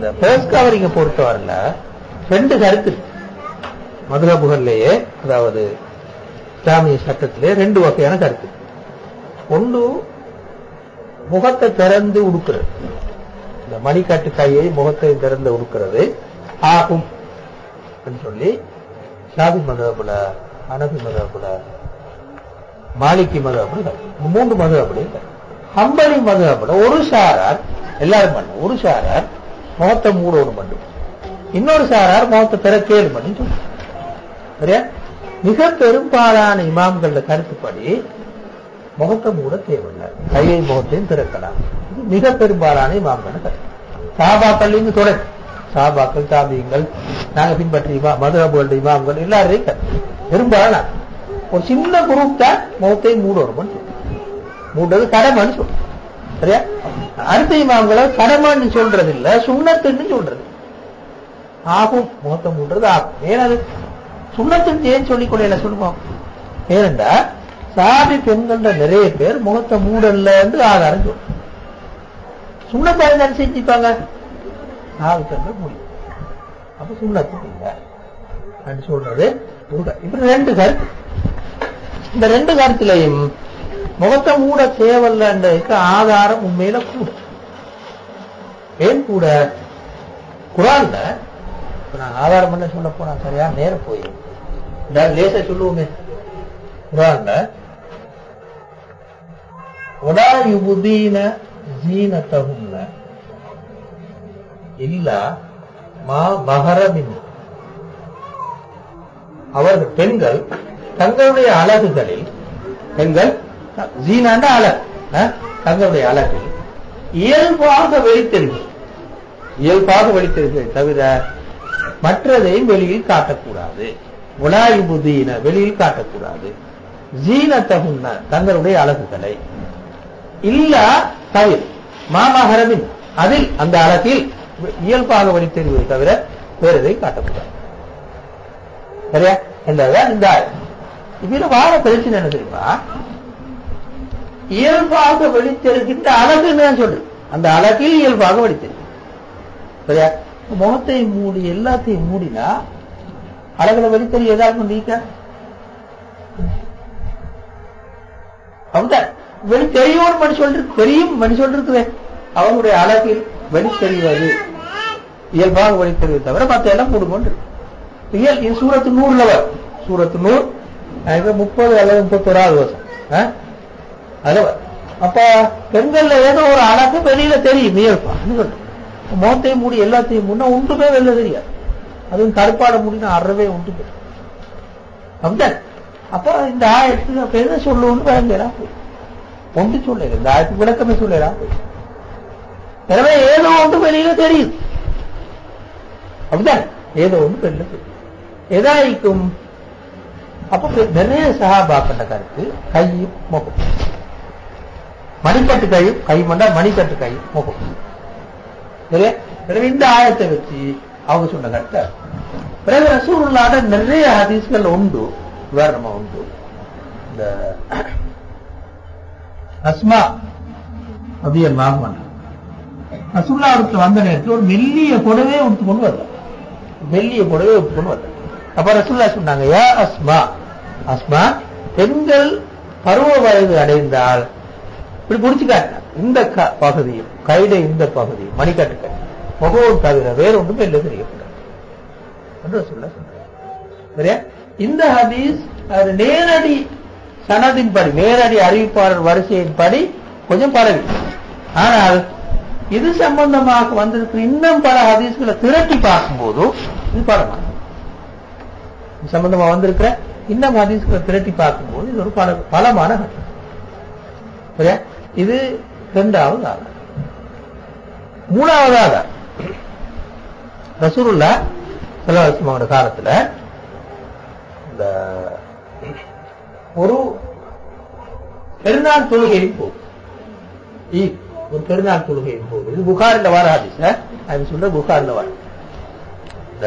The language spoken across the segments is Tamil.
இந்த பேஸ் கவரிங்க பொறுத்தவரையில ரெண்டு கருத்து. மதுரை புகர்லேயே அதாவது இஸ்லாமிய சட்டத்திலே ரெண்டு வகையான கருத்து. ஒன்று முகத்தை திறந்து உடுக்கிறது. இந்த மணிக்காட்டு கையை முகத்தை திறந்து உடுக்கிறது. ஆகும் அப்படின்னு சொல்லி ஷாபி மதபுல அனபி மதபுல மாலிக்கி மதபுல மூன்று மதபுல ஹம்பலி மதபுல ஒரு சாரார் எல்லாரும் பண்ண ஒரு சாரார் முகத்தை மூடணும் மட்டும் இன்னொரு சாரார் முகத்தை திறக்கேடு பண்ணி சொல்லுவாங்க சரியா? மிக பெரும்பாலான இமாம்கள கருத்துப்படி முகத்தை மூட தேவையில்லை. கையை முகத்தையும் திறக்கலாம். இது மிக பெரும்பாலான இமாம்கள கருத்து. சாபாக்கள் இங்கு தொடர். சாபாக்கள் தாபியங்கள் நாங்க பின்பற்றி இமா மதுரபுகளுடைய இமாம்கள் எல்லாரையும் கருத்து. பெரும்பாலான. ஒரு சின்ன குரூப் தான் முகத்தை மூடணும்னு மூன்றது மூடுறது கடமைன்னு சொல்றோம் சரியா? அடுத்த இமாம்களை கடமான்னு சொல்றது இல்ல சுண்ணத்துன்னு சொல்றது. ஆகும் முகத்தை மூடுறது ஆகும் ஏன்னா சுண்ணத்துன்னு ஏன் சொல்லிக் கொள்ள சொல்லுவோம் ஏனென்றா சாதி பெண்கள்ல நிறைய பேர் முகத்தை மூடல்ல என்று ஆதாரம் சொல்லும் சுண்ணத்தை என்ன செஞ்சுப்பாங்க. நாலு பெண்கள் முடியும் அப்ப சுண்ணத்து இல்லை. சொல்றது. இப்படி ரெண்டு கருத்து. இந்த ரெண்டு கருத்துலையும் முகத்தை மூட தேவையில்லைன்றதுக்கு ஆதாரம் உண்மையில கூட. ஏன் கூட? குரான்ல இப்ப நான் ஆதாரம் பண்ண சொல்ல போனா சரியா? நேரம் போய். லேச சொல்லுவோமே. குரான்ல ஒடா யுபுதீன ஜீனத்தகும்ல இல்ல மா மகரமின் அவர்கள் பெண்கள் தங்களுடைய அழகுகளில் பெண்கள் ஜீனாண்ட அழகு. தங்களுடைய அழகு. இயல்பாக வெளித்தெரிவு இயல்பாக வெளித்தெரிவு தவிர மற்றதையும் வெளியில் காட்டக்கூடாது. உலாயுபுதீன வெளியில் காட்டக்கூடாது. ஜீனத்தகுன்ன தங்களுடைய அழகுகளை. இல்ல தவிர மாமகரவின் அதில் அந்த அழகில் இயல்பாக வெளித்தெரிவதை தவிர வேறு காட்டக்கூடாது. சரியா? என்றதான் இந்த ஆயம். இதுல வார பிரச்சனை என்ன தெரியுமா? இயல்பாக வெளித்தெருக்கின்ற அழகுன்னு சொல்லு அந்த அழகில் இயல்பாக வெளித்தெரு சரியா? முகத்தை மூடி எல்லாத்தையும் மூடினா அழகுல வெளித்தெரி ஏதாவது நீக்க அப்படிதான் வெளி தெரியும் மணி சொல்றது தெரியும் மணி சொல்றது அவங்களுடைய அழகில் வெளித்தெரிவது இயல்பாக வெளித்தெரிவது தவிர மத்த எல்லாம் மூடுமோன்று இயல் இது சூரத்து நூறுல வரும். சூரத்து நூறு முப்பது அல்லது முப்பத்தோராவது வருஷம். ஆ? அப்ப பெண்கள்ல ஏதோ ஒரு அழகு வெளியில தெரியும் இயல்பான்னு முகத்தையும் மூடி எல்லாத்தையும் முன்ன ஒன்றுமே வெளில தெரியாது. அதுவும் கருப்பாட முடினா அறவே உண்டு போயிடும். அப்படிதான் அப்ப இந்த ஆயத்துக்கு அப்ப என்ன சொல்லுவோம்னு விளங்கலாம் போய் ஒன்று சொல்லல இந்த ஆயத்துக்கு விளக்கமே சொல்லலாம் போய் எனவே ஏதோ ஒன்று வெளியில தெரியுது அப்படிதான் ஏதோ ஒன்று வெளியில தெரியும். எதாய்க்கும். அப்ப நிறைய சகாபாக்கண்ட கருத்து கை முகம். மணிக்கட்டு கை கை மண்டா மணிக்கட்டு கை முகம். சரியா? எனவே இந்த ஆயத்தை வச்சு அவங்க சொன்ன கட்ட பிறகு ரசூலுல்லாட நிறைய ஹதீஸ்கள் உண்டு உதாரணமா உண்டு. இந்த அஸ்மா அப்படியே மாமன் ரசூல்லா அவருக்கு வந்த நேரத்தில் ஒரு மெல்லிய புடவே உடுத்து கொண்டு வரல மெல்லிய புடவே உடுத்து கொண்டு வரல அப்ப ரசூல்லா சொன்னாங்க ஏ அஸ்மா அஸ்மா பெண்கள் பருவ வயது அடைந்தால் இப்படி புடிச்சுக்காட்டினா இந்த க- பகுதியும் கைட இந்த பகுதியும் மணிக்கட்டு கை தவிர வேற ஒன்றுமே இல்லை தெரியக்கூடாது என்று ரசூல்லா சரியா? இந்த ஹதீஸ் அது நேரடி சனதின் படி நேரடி அறிவிப்பாளர் வரிசையின் படி கொஞ்சம் பரவி. ஆனால் இது சம்பந்தமாக வந்திருக்கிற இன்னும் பல ஹதீஸ்களை திரட்டி பார்க்கும்போது இது பலமான இது சம்பந்தமா வந்திருக்கிற இன்னும் ஹதீஸ்களை திரட்டி பார்க்கும்போது இது ஒரு பல பலமான ஹதீஸ். சரியா? இது இரண்டாவது ஆதாரம் மூணாவது ஆதாரம் ரசூலுல்லா செலவசமோட காலத்துல இந்த ஒரு பெருநாள் தொழுகையின் போது ஒரு பெருநாள் தொழுகையின் போது இது புகாரில் வர ஹதீஸ் அது சொல்ற புகாரில் வர. இந்த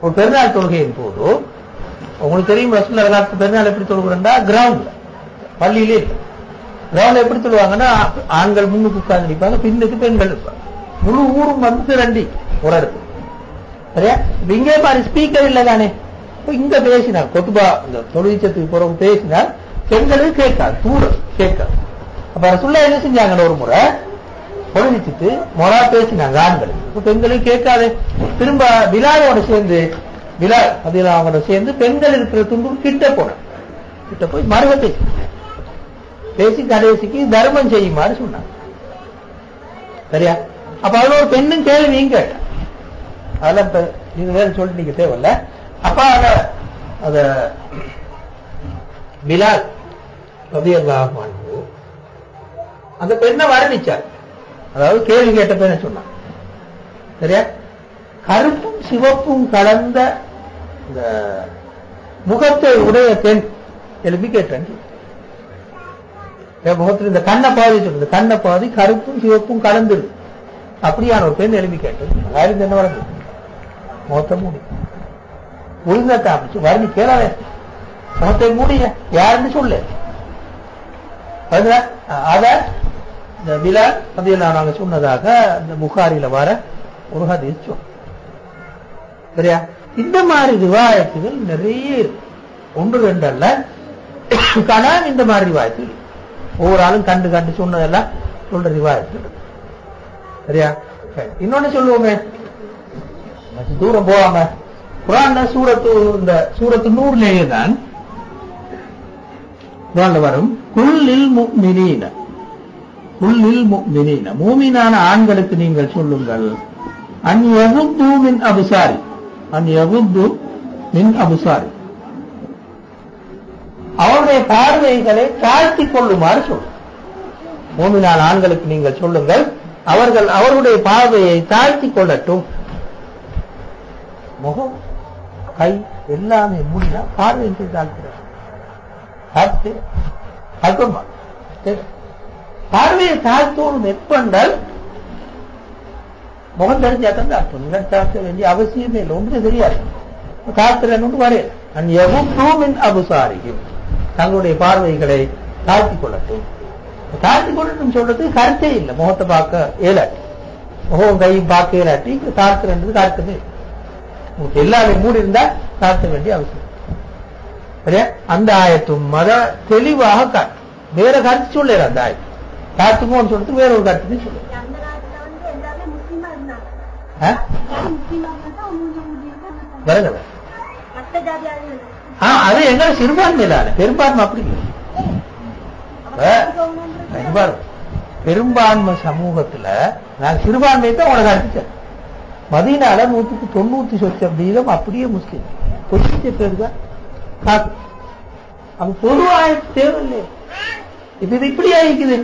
ஒரு பெருநாள் தொழுகையின் போது உங்களுக்கு தெரியும் ரசூல்லா காலத்து பெருநாள் எப்படி தொழுகிறா கிரவுண்ட்ல பள்ளியிலே இல்லை. கிரவுண்ட்ல எப்படி சொல்லுவாங்கன்னா ஆண்கள் முன்னுக்கு உட்கார்ந்து நிற்பாங்க பின்னுக்கு பெண்கள் இருப்பாங்க முழு ஊரும் வந்து திரண்டி ஒரு இடத்துல சரியா? இங்கே பாரு ஸ்பீக்கர் இல்ல தானே. இங்க பேசினார் கொத்துபா இந்த தொழிற்சத்துக்கு போறவங்க பேசினார் பெண்களுக்கு கேட்காது தூரம் கேட்காது. அப்ப ரசுல்லா என்ன செஞ்சாங்க ஒரு முறை தொழிச்சிட்டு முறா பேசினாங்க ஆண்கள். இப்ப பெண்களுக்கு கேட்காது. திரும்ப விழாவோட சேர்ந்து விழா அதில் அவங்களோட சேர்ந்து பெண்கள் இருக்கிற துண்டு கிட்ட போன கிட்ட போய் மருக பேசி கடைசிக்கு தர்மம் செய்யுமாறு சொன்னாங்க சரியா? அப்ப அதுல ஒரு பெண்ணும் கேள்வியும் கேட்டேன். அதெல்லாம் இப்ப நீங்க வேற சொல்லிட்டு நீங்க தேவையில்ல. அப்ப அத அத பிலால் ரலியல்லாஹு அந்த பெண்ணை வர்ணிச்சார். அதாவது கேள்வி கேட்ட பெண்ணை சொன்னான் சரியா? கருப்பும் சிவப்பும் கலந்த இந்த முகத்தை உடைய பெண் எழுப்பி கேட்டேன் முகத்தில் இந்த கண்ணை பாதி சொல்லுது. கண்ணை பாதி கருப்பும் சிவப்பும் கலந்துரு அப்படியான ஒரு பெண் எழுப்பி கேட்டது. யாரும் என்ன வளர்ந்து முகத்தை மூடி. உளுந்தத்தை அமைச்சு வர்ணி முகத்தை மூடிய யாருன்னு சொல்லு. அத இந்த விழா பதில் நாங்க சொன்னதாக இந்த புகாரில வர ஒரு ஹதீஸ் சொன்னோம் சரியா? இந்த மாதிரி ரிவாயத்துகள் நிறைய ஒன்று ரெண்டு அல்ல. கலாம் இந்த மாதிரி ரிவாயத்துகள் ஒவ்வொரு ஆளும் கண்டு கண்டு சொன்னதெல்லாம் சொல்ற ரிவாயத்து. சரியா? இன்னொன்னு சொல்லுவோமே. தூரம் போவாங்க குரான் சூரத்து இந்த சூரத்து நூறுலேயே தான் குரான்ல வரும். குல்லில் முஃமினீன குல்லில் முஃமினீன மூமினான ஆண்களுக்கு நீங்கள் சொல்லுங்கள். அன் யகுத்து மின் அபுசாரி. அன் யகுத்து மின் அபுசாரி. அவருடைய பார்வைகளை தாழ்த்திக் கொள்ளுமாறு சொல்லும் மூமினான ஆண்களுக்கு நீங்கள் சொல்லுங்கள் அவர்கள் அவருடைய பார்வையை தாழ்த்தி கொள்ளட்டும். முகம் கை எல்லாமே மூடினா பார்வை என்று தாழ்த்துறார் தாழ்த்து தாழ்த்தமா பார்வையை தாழ்த்தோடும் எப்பண்டால் முகம் தெரிஞ்சா தான் தாழ்த்தும். இல்லை தாழ்த்த வேண்டிய அவசியமே இல்லை. ஒன்றும் தெரியாது. தாழ்த்துறேன்னு வரையல அன் எவும் அபுசாரியும் தங்களுடைய பார்வைகளை தாழ்த்திக் கொள்ளட்டும். தாழ்த்திக் கொள்ளட்டும் சொல்றது கருத்தே இல்லை. முகத்தை பார்க்க இயலாட்டி. முகம் கை பார்க்க இயலாட்டி. தாழ்த்துறது இல்லை. உங்களுக்கு எல்லாமே மூடி இருந்தா தாழ்த்த வேண்டிய அவசியம் சரியா? அந்த ஆயத்தும் மத தெளிவாக காட்டும். வேற கருத்து சொல்லல அந்த ஆயத்து. தாழ்த்துமோன்னு சொல்றது வேற ஒரு கருத்து சொல்லு அந்த அது எங்க சிறுபான்மையில பெரும்பான்மை அப்படி இல்லை. பெரும்பான்மை சமூகத்துல நான் சிறுபான்மையை தான் உனக்கு அடிச்சேன் மதீனால நூத்துக்கு தொண்ணூத்தி சொச்சம் வீதம் அப்படியே முஸ்லீம். கொஞ்சம் பேர் தான் அது பொதுவாக தேவையில்லை. இப்ப இது இப்படி ஆயிக்குது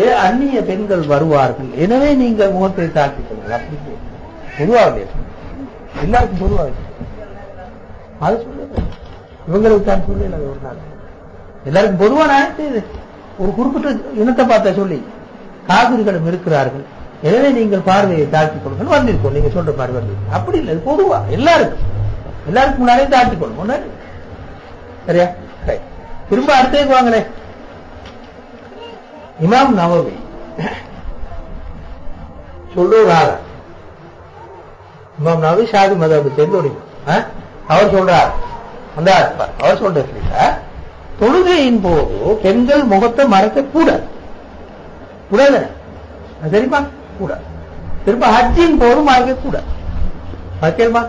ஏ அந்நிய பெண்கள் வருவார்கள். எனவே நீங்கள் முகத்தை தாக்கிக் கொள்ளுங்கள். அப்படி இல்லை. பொதுவாக? எல்லாருக்கும் பொதுவாக. அது சொல்லுங்க. இவங்களுக்கு தான் சொல்லல ஒரு நாள். எல்லாருக்கும் பொதுவான இது. ஒரு குறிப்பிட்ட இனத்தை பார்த்தா சொல்லி காவிரிகளும் இருக்கிறார்கள். எனவே நீங்கள் பார்வையை தாழ்த்திக் கொள்ளுங்கள் வந்திருக்கோம். நீங்க சொல்ற மாதிரி வந்து அப்படி இல்லை பொதுவா எல்லாருக்கும். எல்லாருக்கும் முன்னாடியே தாழ்த்திக் கொள்ளும். முன்னாடி சரியா? திரும்ப அடுத்ததுக்கு வாங்களே. இமாம் நவவி சொல்லுறாரு இமாம் நவவி ஷாதி மதபை சேர்ந்து ஒரு அவர் சொல்றார் அந்த அவர் சொல்றது தொழுகையின் போது பெண்கள் முகத்தை மறைக்க கூடாது. கூடாது. அது தெரியுமா? கூடாது. திரும்ப ஹஜ்ஜின் போது மறைக்க கூடாது. மறைக்கலுமா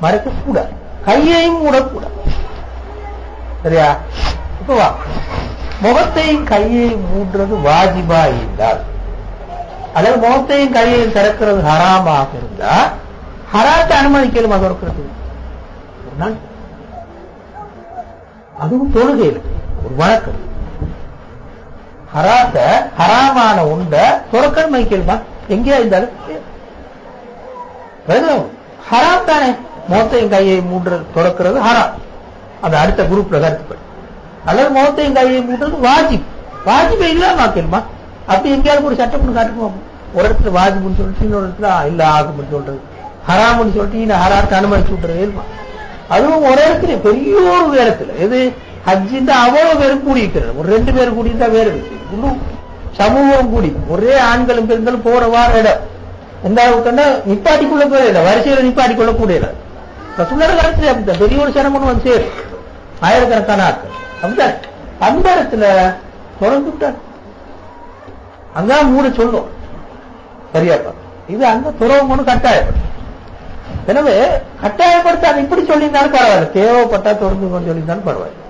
மறைக்க கூடாது. கையையும் மூடக்கூடாது. சரியா? இப்ப வா. முகத்தையும் கையையும் மூடுறது வாஜிபா இருந்தால் அல்லது முகத்தையும் கையையும் திறக்கிறது ஹராமாக இருந்தா ஹராத்தை அனுமதிக்கலுமா திறக்கிறது ஒரு நாள். அதுவும் தொழுகையில். ஒரு வழக்கம். ஹராத்த ஹராமான உண்ட துறக்கணும் வைக்கலுமா எங்கேயா இருந்தாலும். ஹராம் தானே. முகத்தையும் கையை மூன்று துறக்கிறது ஹராம். அது அடுத்த குரூப்ல கருத்துப்படி. அல்லது முகத்தையும் கையை மூன்றது வாஜிப். வாஜிபை இல்லாம ஆக்கலுமா அப்படி எங்கேயாவது ஒரு சட்டம் ஒண்ணு காட்டுவோம் ஒரு இடத்துல வாஜிப்னு சொல்லிட்டு இன்னொரு இடத்துல இல்ல ஆகும்னு சொல்றது. ஹராம்னு சொல்லிட்டு இன்னும் ஹராத்தை அனுமதிச்சு விட்டுறது அதுவும் ஒரு இடத்துல பெரிய ஒரு இடத்துல எது? ஹஜ்ஜின் அவ்வளவு பேரும் கூடியிருக்கிறது ஒரு ரெண்டு பேர் கூடியிருந்தா வேற விஷயம். இன்னும் சமூகம் கூடி. ஒரே ஆண்களும் பெண்களும் போற வார இடம். எந்த அளவுக்குன்னா நிப்பாட்டிக்குள்ள போற இடம். வரிசையில நிப்பாட்டிக்குள்ள கூட இல்லை ரசூலோட காலத்துல அப்படித்தான் பெரிய ஒரு சிரமம் வந்து சேரும். ஆயிரக்கணக்கான ஆட்கள். அப்படித்தான் அந்த இடத்துல தொடர்ந்து விட்டார் அங்கதான் மூட சொல்லும். சரியாப்பா இது அங்க துறவங்கன்னு கட்டாயப்படும் எனவே கட்டாயப்படுத்தாது இப்படி சொல்லியிருந்தாலும் பரவாயில்ல. தேவைப்பட்டா தொடர்ந்து கொண்டு சொல்லியிருந்தாலும் பரவாயில்ல.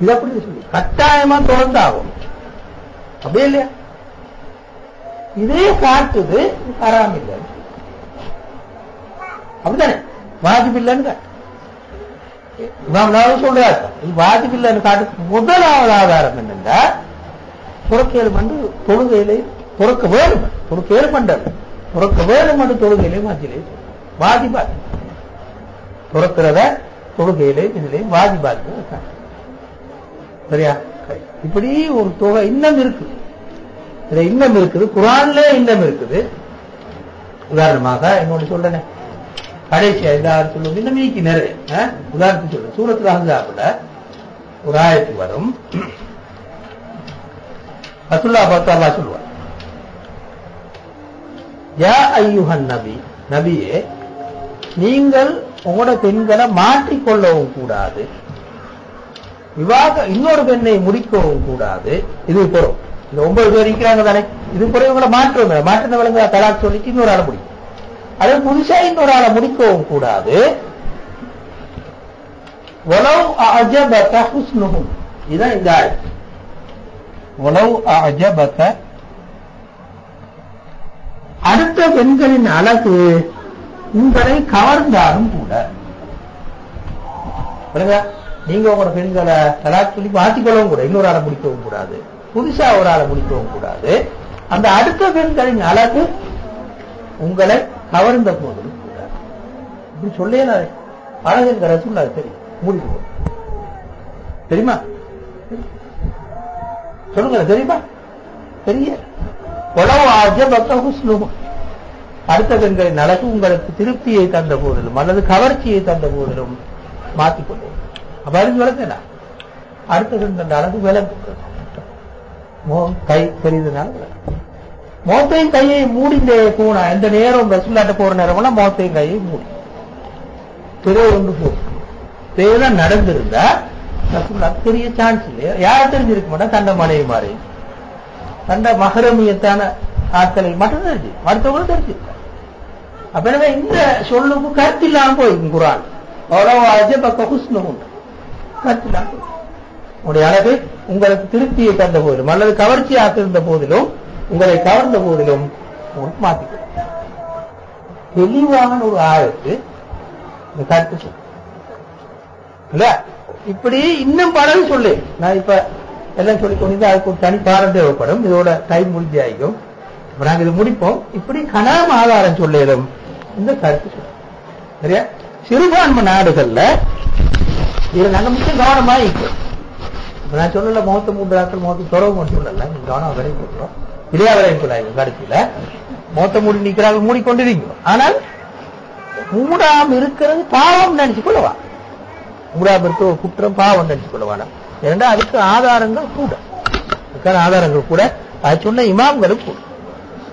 இது அப்படி சொல்லி கட்டாயமா தொடர்ந்து ஆகும் அப்படியே இல்லையா? இதே காட்டுது ஹராம் இல்லை. அப்படித்தானே? வாஜிப் இல்லைன்னு காட்டு. இமாம் சொல்றாரு. இது வாஜிப் இல்லைன்னு காட்டு முதலாவது ஆதாரம் என்னென்னா புறக்கேடு பண்ணு தொழுகையிலே துறக்க வேணும் துறக்கேடு பண்றது புறக்க வேணும் என்று தொழுகையிலே மாற்றிலே வாஜிபாத். துறக்கிறத தொழுகையிலே இதிலே வாஜிபாத் சரியா? இப்படி ஒரு தொகை இன்னம் இருக்கு. இதுல இன்னம் இருக்குது. குரான்ல இன்னம் இருக்குது. உதாரணமாக இன்னொன்று சொல்றேன் கடைசி எல்லாரும் சொல்லுவது இன்னும் நீக்கி நிறைய. ஆ? உதாரணத்துக்கு சொல்றேன். சூரத்துல அஹ்ஸாப்ல ஒரு ஆயத்து வரும். ரசுல்லா பார்த்து அல்லாஹ் சொல்லுவார். யா ஐயுஹன் நபி. நபியே நீங்கள் உங்களோட பெண்களை மாற்றிக்கொள்ளவும் கூடாது. விவாக இன்னொரு பெண்ணை முடிக்கவும் கூடாது. இது பொறும் இந்த ஒன்பது பேர் இருக்கிறாங்க தானே. இது பொறும் இவங்களை மாற்றுவாங்க. மாற்றினவங்க தலாக் சொல்லிட்டு இன்னொரு ஆளை முடிக்கும். அதே புதுசா இன்னொரு ஆளை முடிக்கவும் கூடாது. உணவு அஜபத்த ஹுஸ்னுகும் இதுதான் இந்த ஆள். உணவு அஜபத்த அடுத்த பெண்களின் அழகு உங்களை கவர்ந்தாலும் கூட. நீங்க உங்களோட பெண்களை தலாக் சொல்லி மாற்றிக்கொள்ளவும் கூட இன்னொரு ஆளை முடிக்கவும் கூடாது. புதுசா ஒரு ஆளை முடிக்கவும் கூடாது. அந்த அடுத்த பெண்களின் அழகு உங்களை கவர்ந்த போதிலும் கூட. இப்படி சொல்லே அழகுங்கிற ரசூல்லா தெரியும். மூடிட்டு தெரியுமா? சொல்லுங்க தெரியுமா? தெரிய. உளவு ஆஜபக்க ஹுஸ்னுஹும் பெண்களின் அழகு உங்களுக்கு திருப்தியை தந்த போதிலும் அல்லது கவர்ச்சியை தந்த போதிலும் மாத்திக் அப்ப அறிஞ்சு அடுத்த பெண்கள் அழகு விளங்கு முகம் கை பெரியதுனால விளங்கு. முகத்தையும் கையை மூடிந்தே போனா எந்த நேரம் ரசுல்லாட்ட போற நேரம்லாம் முகத்தையும் கையை மூடி. திரை ஒன்று போகும் இதெல்லாம் நடந்திருந்தா ரசுல்லா பெரிய சான்ஸ் இல்லையா? யாரும் தெரிஞ்சிருக்க மாட்டா தண்ட மனைவி மாறி தண்ட மகரமியத்தான ஆட்களை மட்டும் தெரிஞ்சு மருத்துவங்களும் தெரிஞ்சிருக்க அப்ப இந்த சொல்லுக்கு கருத்து இல்லாம போயிருக்கும் குரான். அவ்வளவு அஜபக்க ஹுஸ்னு உண்டு. கருத்து இல்லாம உங்களுடைய அழகு உங்களுக்கு திருப்தியை தந்த போதிலும் அல்லது கவர்ச்சியாக இருந்த போதிலும் உங்களை கவர்ந்த போதிலும் மாத்திக்க தெளிவான ஒரு ஆழத்து இந்த கருத்து சொல்லு இல்ல இப்படி இன்னும் பலரும் சொல்லு. நான் இப்ப எல்லாம் சொல்லி கொண்டு அதுக்கு ஒரு தனி பாடம் தேவைப்படும். இதோட டைம் முடிஞ்சு ஆகிக்கும் நாங்க இது முடிப்போம். இப்படி கனாம ஆதாரம் சொல்லிடும். இந்த கருத்து சரியா? சிறுபான்மை நாடுகள்ல இதுல நாங்க முக்கிய கவனமா இப்ப நான் சொல்லல முகத்து மூன்று நாட்கள் முகத்து தொடர்பு சொல்லல. நீங்க கவனம் விலை போடுறோம் இல்லையா விலை சொல்லாங்க கடைசியில முகத்தை மூடி நிக்கிறாங்க மூடிக்கொண்டிருக்கீங்க ஆனால் மூடாம இருக்கிறது பாவம் நினைச்சு கொள்ளவா? மூடாம இருக்க ஒரு குற்றம் பாவம் நினைச்சு கொள்ளவானா ஏன்னா அதுக்கு ஆதாரங்கள் கூட. அதுக்கான ஆதாரங்கள் கூட. அது சொன்ன இமாம்களும் கூட.